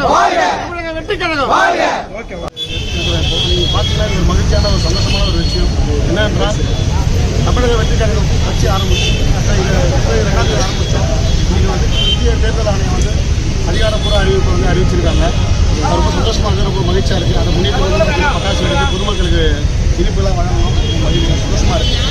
தமிழக வெற்றிக்கழகம் தமிழக வெற்றிக்கழகம் நீங்கள் பார்த்தீங்கன்னா மகிழ்ச்சியான ஒரு சந்தோஷமான ஒரு விஷயம். என்னென்றால் தமிழக வெற்றி கழகம் கட்சி ஆரம்பிச்சு இதை ரெண்டாவது ஆரம்பித்தோம் இன்றைக்கி வந்து இந்திய தேர்தல் ஆணையம் வந்து அதிகாரப்பூர்வ அறிவிப்பை வந்து அறிவிச்சிருக்காங்க. அது ரொம்ப சந்தோஷமாக இருக்குது ரொம்ப மகிழ்ச்சியாக இருக்குது. அதை பார்த்தீங்கன்னா பட்டாசு வெடித்து பொதுமக்களுக்கு இனிப்பெல்லாம் வழங்கணும். சந்தோஷமாக இருக்குது.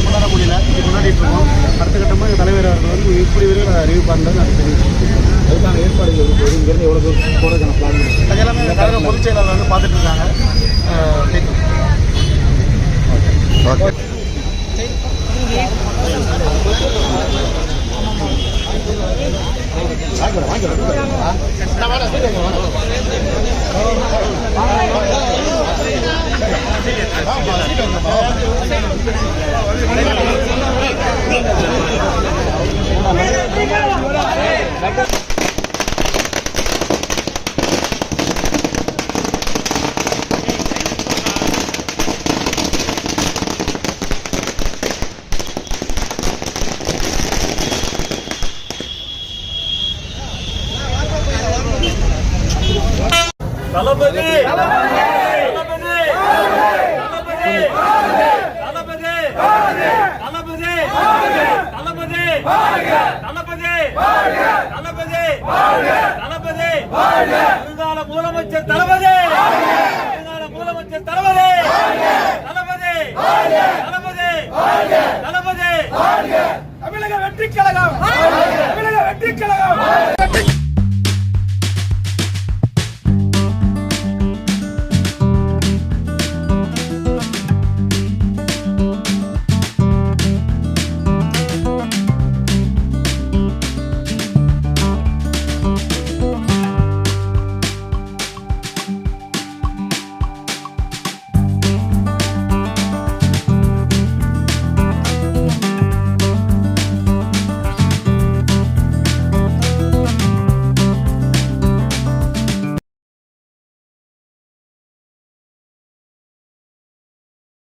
எங்களால் கொண்டாட முடியல. இது கொண்டாடிட்டு இருக்கோம் அடுத்த கட்டமாக எங்கள் தலைவர் அவர்கள் வந்து இப்படி விரைவில் அறிவிப்பார்ன்றது நான் தெரிவிக்கிறேன் அதுக்கான ஏற்பாடுகள் இருக்குது இங்கேருந்து எவ்வளோ தூரம் போகிறதுக்கான பிளான் அது எல்லாமே கழக பொதுச் செயலாளர் வந்து பார்த்துட்டு இருக்காங்க. அஹ், Kalau begini. வாழ்க தளபதி வாழ்க தளபதி வாழ்க தளபதி வாழ்க முதலமைச்சர் தளபதி